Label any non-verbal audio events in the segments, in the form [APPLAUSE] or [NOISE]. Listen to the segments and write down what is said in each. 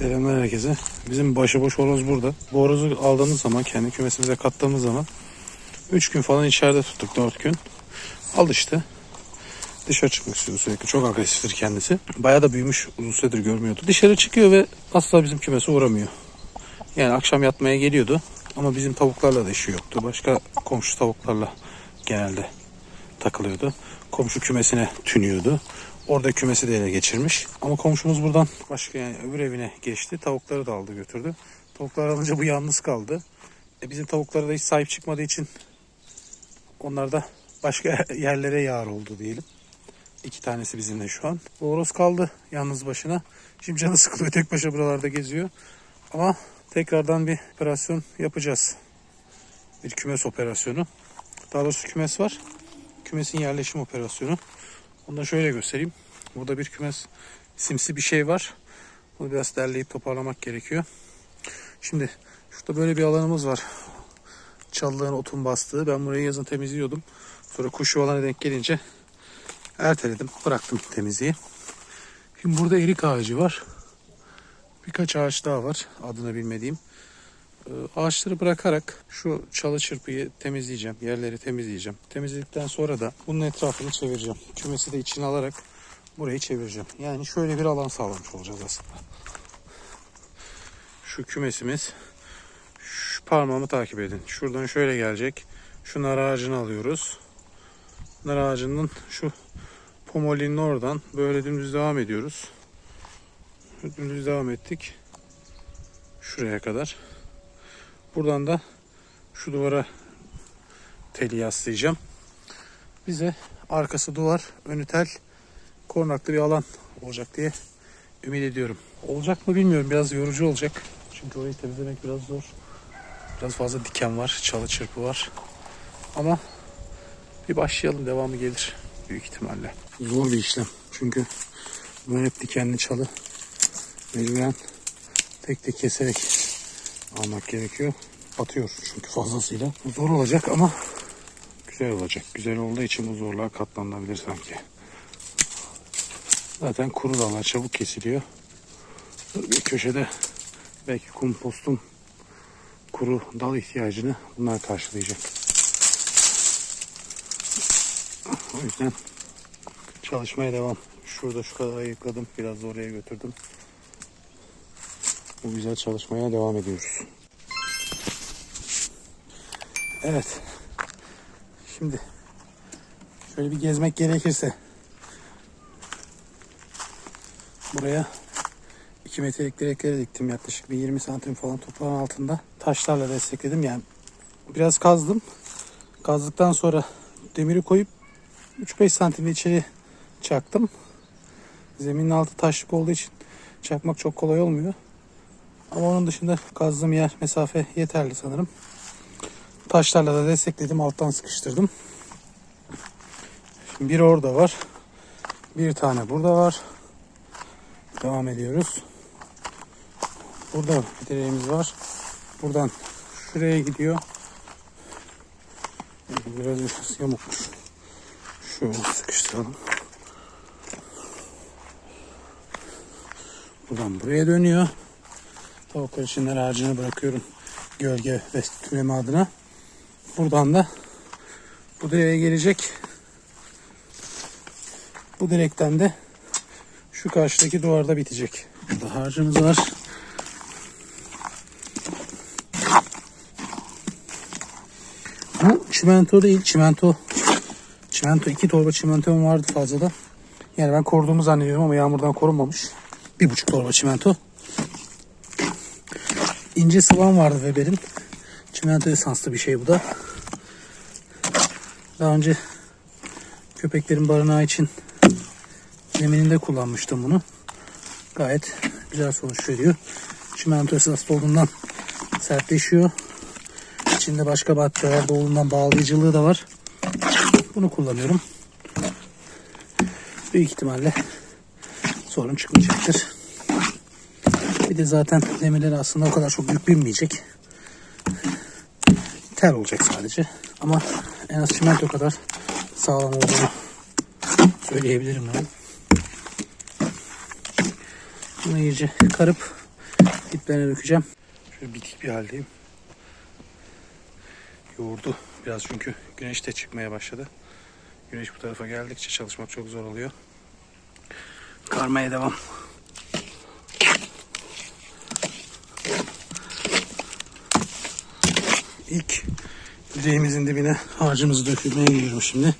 Selamlar herkese. Bizim başıboş horoz burada. Bu horozu aldığımız zaman, kendi kümesimize kattığımız zaman 3 gün falan içeride tuttuk, 4 gün. Alıştı. Dışarı çıkmak istiyor sürekli. Çok agresiftir kendisi. Bayağı da büyümüş, uzun süredir görmüyordu. Dışarı çıkıyor ve asla bizim kümese uğramıyor. Yani akşam yatmaya geliyordu. Ama bizim tavuklarla da işi yoktu. Başka komşu tavuklarla genelde takılıyordu. Komşu kümesine tünüyordu. Orada kümesi de ele geçirmiş. Ama komşumuz buradan başka yani öbür evine geçti. Tavukları da aldı götürdü. Tavuklar alınca bu yalnız kaldı. E bizim tavuklara da hiç sahip çıkmadığı için onlar da başka [LAUGHS] yerlere yar oldu diyelim. İki tanesi bizimle şu an. Bu horoz kaldı yalnız başına. Şimdi canı sıkılıyor tek başına buralarda geziyor. Ama tekrardan bir operasyon yapacağız. Bir kümes operasyonu. Daha doğrusu kümes var. Kümesin yerleşim operasyonu. Onu da şöyle göstereyim. Burada bir kümes simsi bir şey var. Bunu biraz derleyip toparlamak gerekiyor. Şimdi şurada böyle bir alanımız var. Çalılığın otun bastığı. Ben burayı yazın temizliyordum. Sonra kuş yuvana denk gelince erteledim. Bıraktım temizliği. Şimdi burada erik ağacı var. Birkaç ağaç daha var. Adını bilmediğim. Ee, Ağaçları bırakarak şu çalı çırpıyı temizleyeceğim. Yerleri temizleyeceğim. Temizledikten sonra da bunun etrafını çevireceğim. Kümesi de içine alarak burayı çevireceğim. Yani şöyle bir alan sağlamış olacağız aslında. Şu kümesimiz şu parmağımı takip edin. Şuradan şöyle gelecek. Şu nar ağacını alıyoruz. Nar ağacının şu pomolinin oradan böyle dümdüz devam ediyoruz. Dümdüz devam ettik. Şuraya kadar. Buradan da şu duvara teli yaslayacağım. Bize arkası duvar, önü tel, korunaklı bir alan olacak diye ümit ediyorum. Olacak mı bilmiyorum. Biraz yorucu olacak. Çünkü orayı temizlemek biraz zor. Biraz fazla diken var, çalı çırpı var. Ama bir başlayalım. Devamı gelir büyük ihtimalle. Zor bir işlem. Çünkü bunlar hep dikenli çalı. Mecburen tek tek keserek almak gerekiyor. Batıyor çünkü fazlasıyla. Zor olacak ama güzel olacak. Güzel olduğu için bu zorluğa katlanılabilir sanki. Zaten kuru dallar çabuk kesiliyor. Bir köşede belki kompostun kuru dal ihtiyacını bunlar karşılayacak. O yüzden çalışmaya devam. Şurada şu kadar ayıkladım. Biraz da oraya götürdüm. Bu güzel çalışmaya devam ediyoruz. Evet. Şimdi şöyle bir gezmek gerekirse buraya 2 metrelik direkleri diktim yaklaşık bir 20 santim falan toprağın altında taşlarla destekledim yani biraz kazdım kazdıktan sonra demiri koyup 3-5 santim içeri çaktım zeminin altı taşlık olduğu için çakmak çok kolay olmuyor ama onun dışında kazdığım yer mesafe yeterli sanırım. Taşlarla da destekledim. Alttan sıkıştırdım. Şimdi bir orada var. Bir tane burada var. Devam ediyoruz. Burada bir direğimiz var. Buradan şuraya gidiyor. Biraz biraz yamukmuş. Şöyle sıkıştıralım. Buradan buraya dönüyor. Tavuklar için nar ağacını bırakıyorum. Gölge ve tüneme adına. Buradan da bu direğe gelecek. Bu direkten de şu karşıdaki duvarda bitecek. Burada harcımız var. Bu çimento değil. Çimento. Çimento. iki torba çimentom vardı fazladan. Yani ben koruduğumu zannediyorum ama yağmurdan korunmamış. Bir buçuk torba çimento ince sıvam vardı Weber'in. Çimento esanslı bir şey bu da. Daha önce köpeklerin barınağı için zemininde kullanmıştım bunu. Gayet güzel sonuç veriyor. Çimento esaslı olduğundan sertleşiyor. İçinde başka maddeler de olduğundan bağlayıcılığı da var. Bunu kullanıyorum. Büyük ihtimalle sorun çıkmayacaktır. Bir de zaten demirleri aslında o kadar çok yük binmeyecek. Tel olacak sadece. Ama en az çimento kadar sağlam olduğunu söyleyebilirim ben. Bunu iyice karıp diplerine dökeceğim. Şöyle bitik bir haldeyim. Yoğurdu biraz çünkü güneş de çıkmaya başladı. Güneş bu tarafa geldikçe çalışmak çok zor oluyor. Karmaya devam. İlk direğimizin dibine harcımızı dökülmeye gidiyorum şimdi.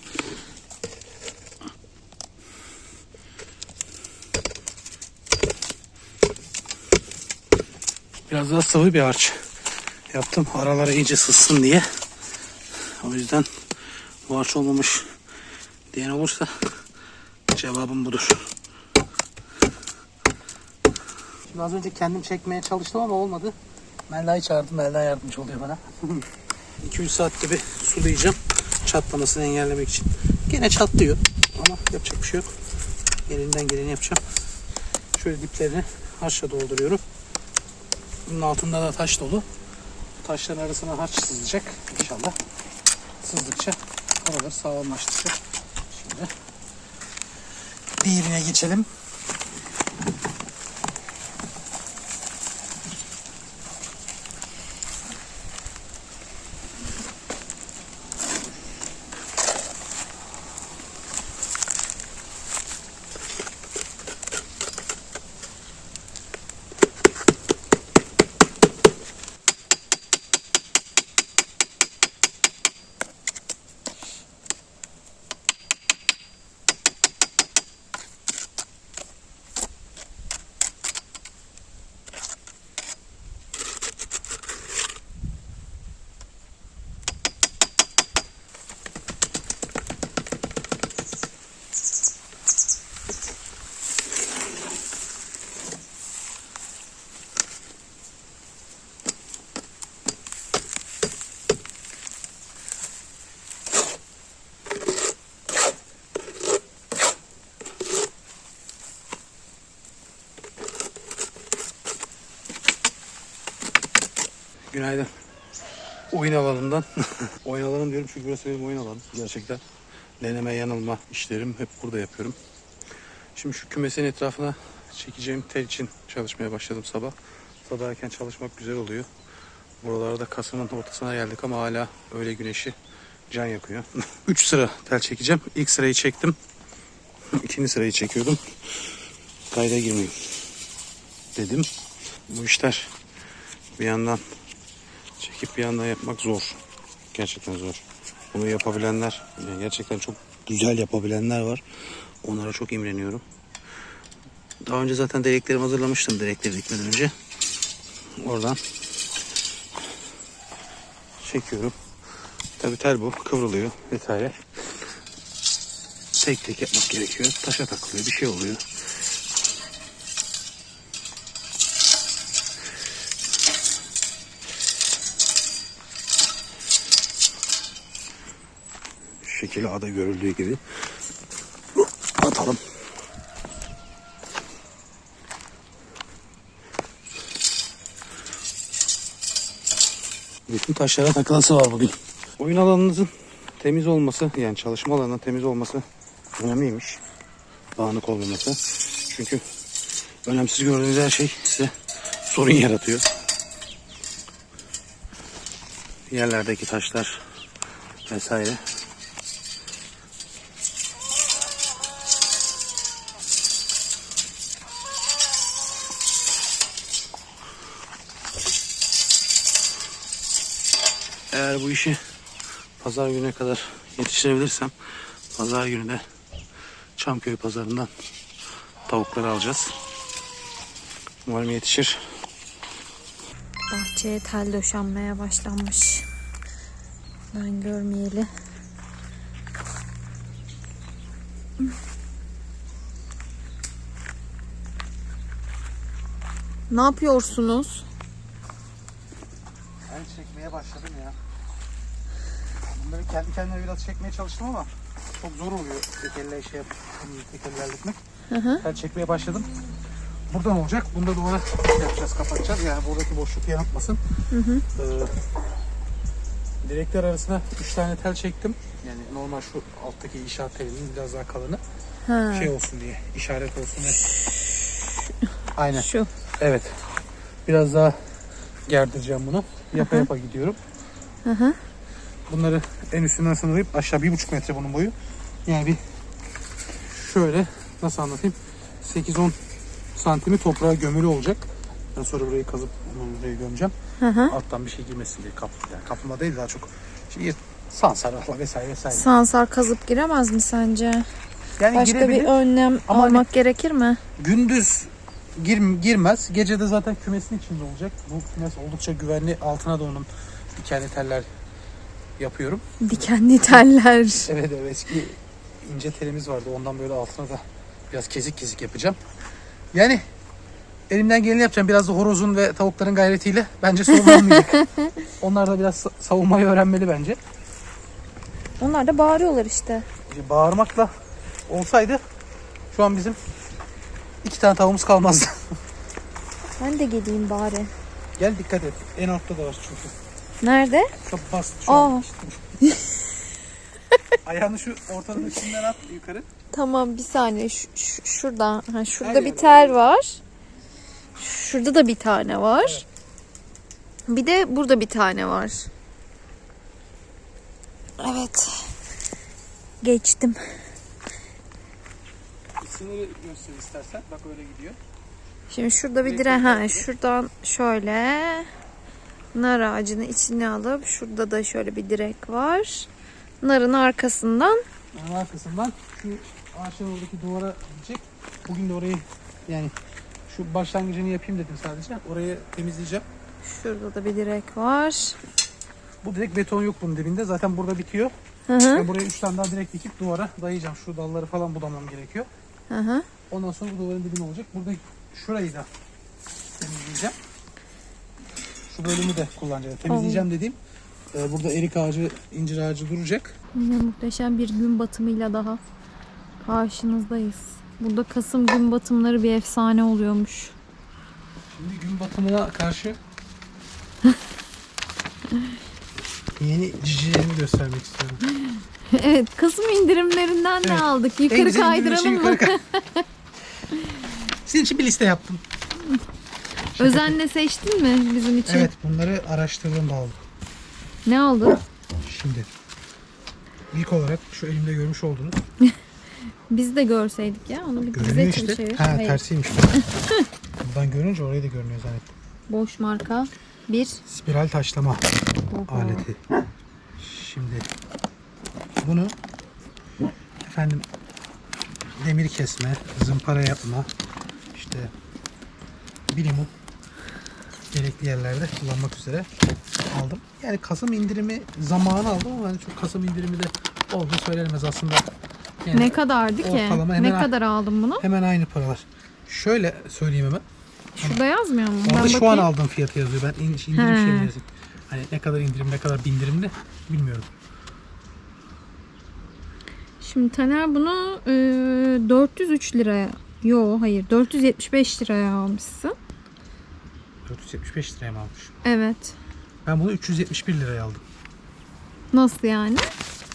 Biraz daha sıvı bir harç yaptım. Aralara iyice sızsın diye. O yüzden bu harç olmamış diyen olursa cevabım budur. Şimdi az önce kendim çekmeye çalıştım ama olmadı. Melda'yı çağırdım. Melda yardımcı oluyor bana. [LAUGHS] 2-3 saatte bir sulayacağım. Çatlamasını engellemek için. Gene çatlıyor. Ama yapacak bir şey yok. Elinden geleni yapacağım. Şöyle diplerini harçla dolduruyorum. Bunun altında da taş dolu. Taşların arasına harç sızılacak inşallah. Sızdıkça oraları sağlamlaştıracak. Şimdi diğerine geçelim. Günaydın. Oyun alanından. [LAUGHS] oyun alanım diyorum çünkü burası benim oyun alanım. Gerçekten deneme yanılma işlerim hep burada yapıyorum. Şimdi şu kümesin etrafına çekeceğim tel için çalışmaya başladım sabah. Sabah erken çalışmak güzel oluyor. Buralarda Kasım'ın ortasına geldik ama hala öyle güneşi can yakıyor. [LAUGHS] 3 sıra tel çekeceğim. İlk sırayı çektim. [LAUGHS] İkinci sırayı çekiyordum. Kayda girmeyeyim dedim. Bu işler bir yandan çekip bir yandan yapmak zor. Gerçekten zor. Bunu yapabilenler, yani gerçekten çok güzel yapabilenler var. Onlara çok imreniyorum. Daha önce zaten direklerimi hazırlamıştım direkleri dikmeden önce. Oradan çekiyorum. Tabi tel bu kıvrılıyor vesaire. Tek tek yapmak gerekiyor. Taşa takılıyor bir şey oluyor. Şu şekilde ada görüldüğü gibi atalım. Bütün taşlara takılası var bugün. Oyun alanınızın temiz olması yani çalışma alanının temiz olması önemliymiş. Dağınık olmaması. Çünkü önemsiz gördüğünüz her şey size sorun yaratıyor. Yerlerdeki taşlar vesaire. Bu işi pazar gününe kadar yetiştirebilirsem pazar günü de Çamköy pazarından tavukları alacağız. Umarım yetişir. Bahçeye tel döşenmeye başlanmış. Ben görmeyeli. Ne yapıyorsunuz? Ben çekmeye başladım ya. Bunları kendi kendime biraz çekmeye çalıştım ama çok zor oluyor tek elle şey yapıp tek elle halletmek. Hı hı. Ben çekmeye başladım. Buradan olacak. Bunda duvara yapacağız, kapatacağız. Yani buradaki boşluk yaratmasın. Hı hı. Ee, direkler arasına 3 tane tel çektim. Yani normal şu alttaki inşaat telinin biraz daha kalını. Ha, Şey olsun diye, işaret olsun diye. Aynen. şu. Evet. Biraz daha gerdireceğim bunu. Yapa Aha. yapa gidiyorum. Hı hı. Bunları en üstünden sınırlayıp aşağı bir buçuk metre bunun boyu. Yani bir şöyle nasıl anlatayım 8-10 santimi toprağa gömülü olacak. Ben sonra burayı kazıp onu buraya gömeceğim. Hı hı. Alttan bir şey girmesin diye kap, yani kapılma değil daha çok şey, sansarla vesaire vesaire. Sansar kazıp giremez mi sence? Yani Başka girebilir. bir önlem Ama hani- almak gerekir mi? Gündüz gir, girmez. Gece de zaten kümesin içinde olacak. Bu kümes oldukça güvenli. Altına da onun dikenli teller yapıyorum. Dikenli teller. Evet evet eski ince telimiz vardı. Ondan böyle altına da biraz kezik kezik yapacağım. Yani elimden geleni yapacağım. Biraz da horozun ve tavukların gayretiyle bence sorun olmayacak. [LAUGHS] Onlar da biraz sa- savunmayı öğrenmeli bence. Onlar da bağırıyorlar işte. İşte Bağırmakla olsaydı şu an bizim iki tane tavuğumuz kalmazdı. Ben de geleyim bari. Gel dikkat et. En altta da var çünkü. Nerede? Çok bastı şu Aa. [LAUGHS] Ayağını şu ortanın içinden at yukarı. Tamam bir saniye. Şu, şu- şurada. Ha, şurada Her bir yerde. tel var. Şurada da bir tane var. Bir de burada bir tane var. Evet. Geçtim. Sınırı göster istersen. Bak öyle gidiyor. Şimdi şurada bir Direkt dire ha şuradan şöyle nar ağacını içine alıp şurada da şöyle bir direk var. Narın arkasından Onun arkasından şu ağaçın oradaki duvara gidecek. Bugün de orayı yani şu başlangıcını yapayım dedim sadece. Orayı temizleyeceğim. şurada da bir direk var. Bu direkt beton yok bunun dibinde. Zaten burada bitiyor. Hı hı. Ben buraya 3 tane daha direkt dikip duvara dayayacağım. Şu dalları falan budamam gerekiyor. Hı hı. Ondan sonra bu duvarın dibine olacak. Burada şurayı da. Şu bölümü de kullanacağım. Temizleyeceğim dediğim e, burada erik ağacı, incir ağacı duracak. Yine muhteşem bir gün batımıyla daha karşınızdayız. Burada Kasım gün batımları bir efsane oluyormuş. Şimdi gün batımına karşı [LAUGHS] yeni cicilerimi göstermek istiyorum. [LAUGHS] evet Kasım indirimlerinden Evet. ne aldık? Yukarı kaydıralım mı? yukarı Senin [LAUGHS] için bir liste yaptım. Özenle seçtin mi bizim için? Evet bunları araştırdım da aldım. Ne aldın? Şimdi ilk olarak şu elimde görmüş olduğunuz [LAUGHS] Biz de görseydik ya. Onu bir bize görünüyor işte. çevir. Ha Hayır. tersiymiş. [LAUGHS] Buradan görünce orayı da görünüyor zannettim. Boş marka. Bir. Spiral taşlama Oho. aleti. Şimdi bunu efendim demir kesme, zımpara yapma, işte bilimum gerekli yerlerde kullanmak üzere aldım. Yani Kasım indirimi zamanı aldım ama hani çok Kasım indirimi de olduğu söylenemez aslında. Yani Ne kadardı ki? Ne kadar aldın bunu? hemen aynı paralar. Şöyle söyleyeyim hemen. Şurada yazmıyor mu? Orada Ben şu an aldığım fiyatı yazıyor. Ben in- indirim He. şeyini yazayım. Hani ne kadar indirim, ne kadar bindirimli bilmiyorum. Şimdi Taner bunu e, 403 liraya Yo hayır 475 liraya almışsın. 475 liraya mı almış? Evet. Ben bunu 371 liraya aldım. Nasıl yani?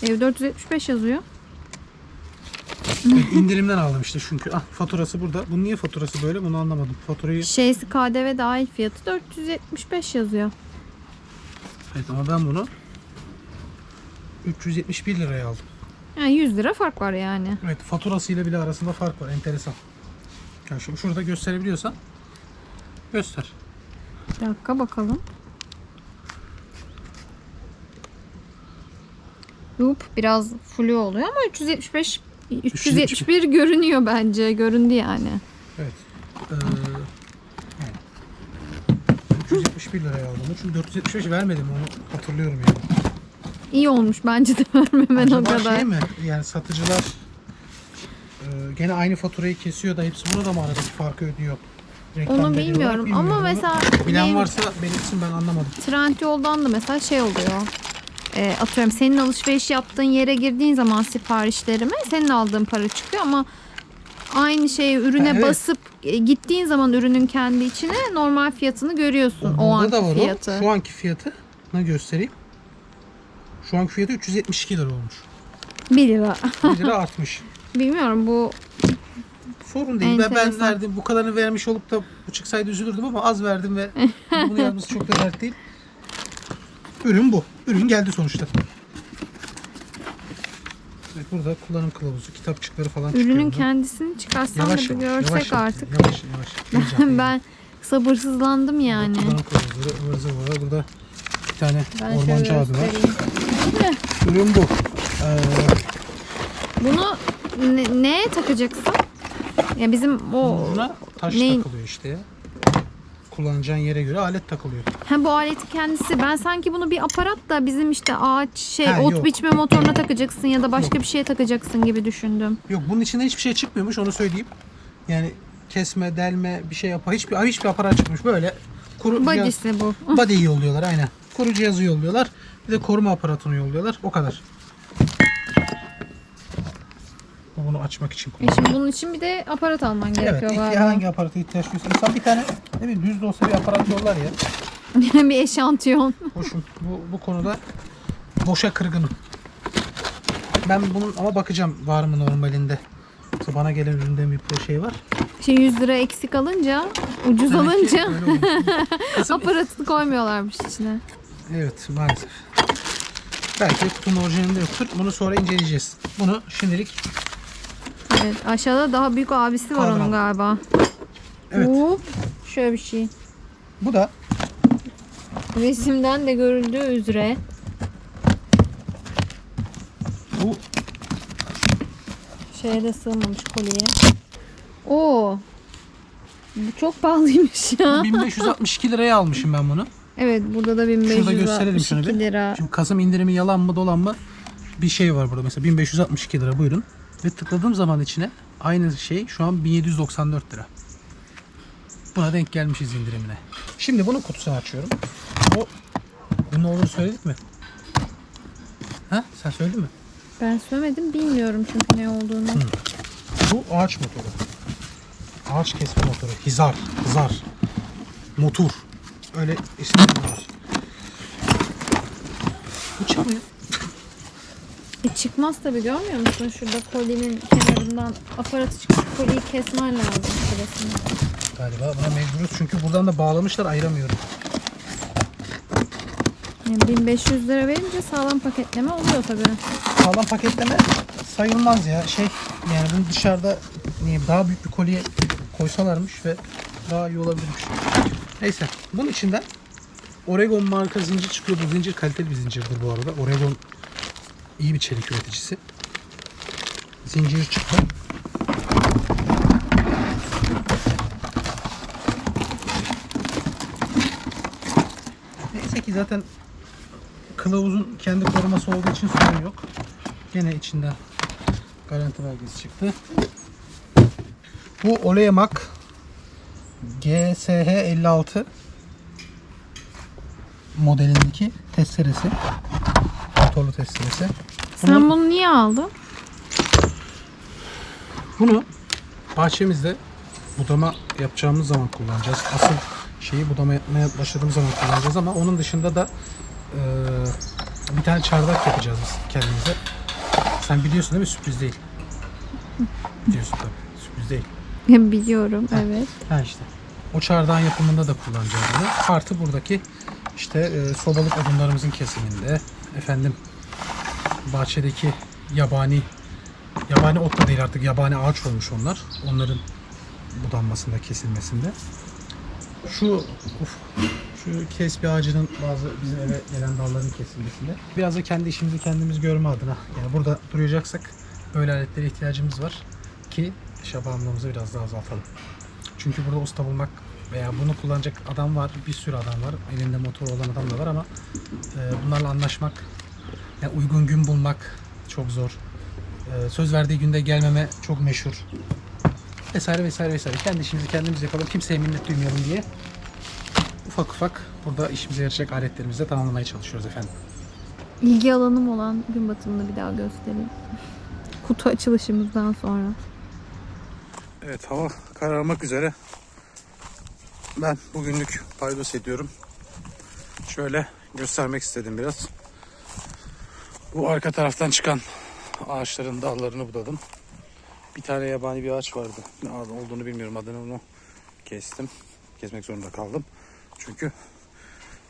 Ev 475 yazıyor. Evet, indirimden aldım işte çünkü. Ah faturası burada. Bunun niye faturası böyle bunu anlamadım. Faturayı Şeysi KDV dahil fiyatı 475 yazıyor. evet ama ben bunu 371 liraya aldım. Yani 100 lira fark var yani. Evet faturasıyla bile arasında fark var. Enteresan. Yani şu, şurada gösterebiliyorsan göster. Bir dakika bakalım. Yup biraz flu oluyor ama 375 371 görünüyor bence. Göründü yani. Evet. Ee, yani 371 liraya aldım. Çünkü 475 vermedim onu hatırlıyorum yani. İyi olmuş bence de vermemen o Acaba kadar. şey mi? Yani satıcılar e, gene aynı faturayı kesiyor da hepsi bunu da mı aradaki farkı ödüyor? Reklam Onu bilmiyorum olarak ama mesela bilen benim- varsa belirtsin ben anlamadım. Trendyol'dan da mesela şey oluyor. E, atıyorum senin alışveriş yaptığın yere girdiğin zaman siparişlerime senin aldığın para çıkıyor ama aynı şeyi ürüne Ha, evet. basıp e, gittiğin zaman ürünün kendi içine normal fiyatını görüyorsun. O, Burada da anki var fiyatı. o. Şu anki fiyatı ne göstereyim? Şu anki fiyatı 372 lira olmuş. 1 lira. 1 lira artmış. [LAUGHS] Bilmiyorum bu sorun değil. Ben, ben Enteresan. verdim bu kadarını vermiş olup da bu çıksaydı üzülürdüm ama az verdim ve [LAUGHS] bunu yazması çok da dert değil. Ürün bu. Ürün geldi sonuçta. Evet, burada kullanım kılavuzu, kitapçıkları falan çıkıyor. Ürünün kendisini çıkarsan da Yavaş bir yavaş, görsek yavaş artık. Yavaş yavaş. [LAUGHS] Heyecan, ben sabırsızlandım yani. Kullanım kılavuzları, ıvır zıvır. Burada bir tane Ben şöyle ormancı abi var. göstereyim. Ürün bu. Ee, Bunu ne, neye takacaksın? Ya bizim o ucuna taş neyin- takılıyor işte. Kullanacağın yere göre alet takılıyor. ha bu aleti kendisi. Ben sanki bunu bir aparat da bizim işte ağaç şey Ha, ot yok. biçme motoruna takacaksın ya da başka bir şeye takacaksın gibi düşündüm. Yok bunun içinden hiçbir şey çıkmıyormuş onu söyleyeyim. Yani kesme, delme bir şey yapar. Hiçbir, hiçbir aparat çıkmış. Böyle kuru cihaz, Body'si bu. body'yi yolluyorlar aynen. Kuru cihazı yolluyorlar. Bir de koruma aparatını yolluyorlar. O kadar. Bu Bunu açmak için E şimdi bunun için bir de aparat alman Evet, gerekiyor ilk galiba. hangi aparata ihtiyaç duysa. İnsan bir tane ne bileyim düz de olsa bir aparat yollar ya. [LAUGHS] bir eşantiyon. Hoşum. Bu, bu konuda boşa kırgınım. Ben bunun ama bakacağım var mı normalinde. Yoksa bana gelen üründe bir şey var. Şimdi 100 lira eksik alınca, ucuz Demek ki alınca öyle olmuş. [LAUGHS] Aparatını koymuyorlarmış içine. Evet maalesef. Belki kutunun orijinalinde yoktur. Bunu sonra inceleyeceğiz. Bunu şimdilik Evet, aşağıda daha büyük abisi var Kaldıralım. onun galiba. Evet. Hop, şöyle bir şey. bu da Resimden de görüldüğü üzere bu şeye de sığmamış kolyeye. Oo. Bu çok pahalıymış ya. 1562 liraya almışım ben bunu. Evet, burada da Şurada gösterelim 1562 şunu bir. lira. Şimdi Kasım indirimi yalan mı dolan mı bir şey var burada. Mesela 1562 lira buyurun. Ve tıkladığım zaman içine aynı şey şu an 1794 lira. Buna denk gelmişiz indirimine. Şimdi bunun kutusunu açıyorum. O bu ne olur söyledik mi? Ha? Sen söyledin mi? Ben söylemedim, bilmiyorum çünkü ne olduğunu. Bu ağaç motoru. Ağaç kesme motoru. Hizar. Hizar. Motor. Öyle isimleri var. Bu çalıyor. E çıkmaz tabii görmüyor musun? Şurada kolyenin kenarından aparatı çıkıp kolyeyi kesmen lazım sırasında. Galiba buna mecburuz çünkü buradan da bağlamışlar ayıramıyorum. Yani 1500 lira verince sağlam paketleme oluyor tabii. Sağlam paketleme sayılmaz ya. Şey yani bunu dışarıda niye daha büyük bir kolye koysalarmış ve daha iyi olabilirmiş. Neyse bunun içinden Oregon marka zincir çıkıyor. Bu zincir kaliteli bir zincirdir bu arada. Oregon iyi bir çelik üreticisi. Zincir çıktı. Neyse ki zaten kılavuzun kendi koruması olduğu için sorun yok. Gene içinden garanti belgesi çıktı. Bu Oleamak GSH 56 modelindeki testeresi. Motorlu testeresi. Sen Bunu- bunu niye aldın? Bunu bahçemizde budama yapacağımız zaman kullanacağız. Asıl şeyi budama yapmaya başladığımız zaman kullanacağız ama onun dışında da eee, bir tane çardak yapacağız biz kendimize. Sen biliyorsun değil mi? Sürpriz değil. [LAUGHS] Biliyorsun tabii. Sürpriz değil. [LAUGHS] Biliyorum evet. Ha işte. O çardağın yapımında da kullanacağız bunu. Artı buradaki işte e, sobalık odunlarımızın kesiminde efendim bahçedeki yabani yabani ot da değil artık yabani ağaç olmuş onlar. Onların budanmasında kesilmesinde. Şu uf, şu kesbi ağacının bazı bizim eve gelen dalların kesilmesinde. Biraz da kendi işimizi kendimiz görme adına. Yani burada duracaksak böyle aletlere ihtiyacımız var ki dışa bağımlılığımızı biraz daha azaltalım. Çünkü burada usta bulmak veya bunu kullanacak adam var. Bir sürü adam var. Elinde motor olan adam da var ama e, bunlarla anlaşmak, yani uygun gün bulmak çok zor. E, söz verdiği günde gelmeme çok meşhur. Vesaire vesaire vesaire. Kendi işimizi kendimiz yapalım. Kimseye minnet duymayalım diye ufak ufak burada işimize yarayacak aletlerimizi de tamamlamaya çalışıyoruz efendim. İlgi alanım olan gün batımını bir daha göstereyim. Kutu açılışımızdan sonra. Evet hava kararmak üzere. Ben bugünlük paydos ediyorum. Şöyle göstermek istedim biraz. Bu arka taraftan çıkan ağaçların dallarını budadım. Bir tane yabani bir ağaç vardı. Ne olduğunu bilmiyorum adını onu kestim. Kesmek zorunda kaldım. Çünkü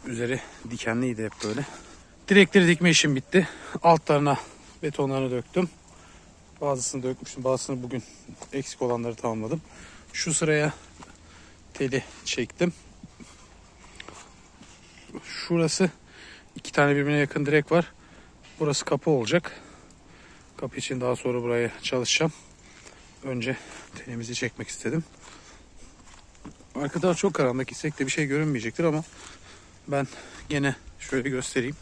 üzeri dikenliydi hep böyle. Direkleri dikme işim bitti. Altlarına betonlarını döktüm. Bazısını dökmüştüm. Bazısını bugün eksik olanları tamamladım. Şu sıraya teli çektim. Şurası iki tane birbirine yakın direk var. Burası kapı olacak. Kapı için daha sonra buraya çalışacağım. Önce telimizi çekmek istedim. Arka taraf çok karanlık. Gitsek de bir şey görünmeyecektir ama ben gene şöyle göstereyim.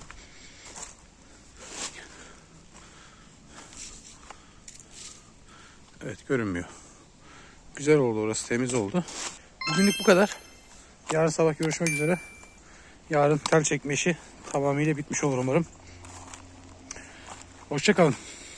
Evet görünmüyor. Güzel oldu orası temiz oldu. Bugünlük bu kadar. Yarın sabah görüşmek üzere. Yarın tel çekme işi tamamıyla bitmiş olur umarım. Hoşçakalın.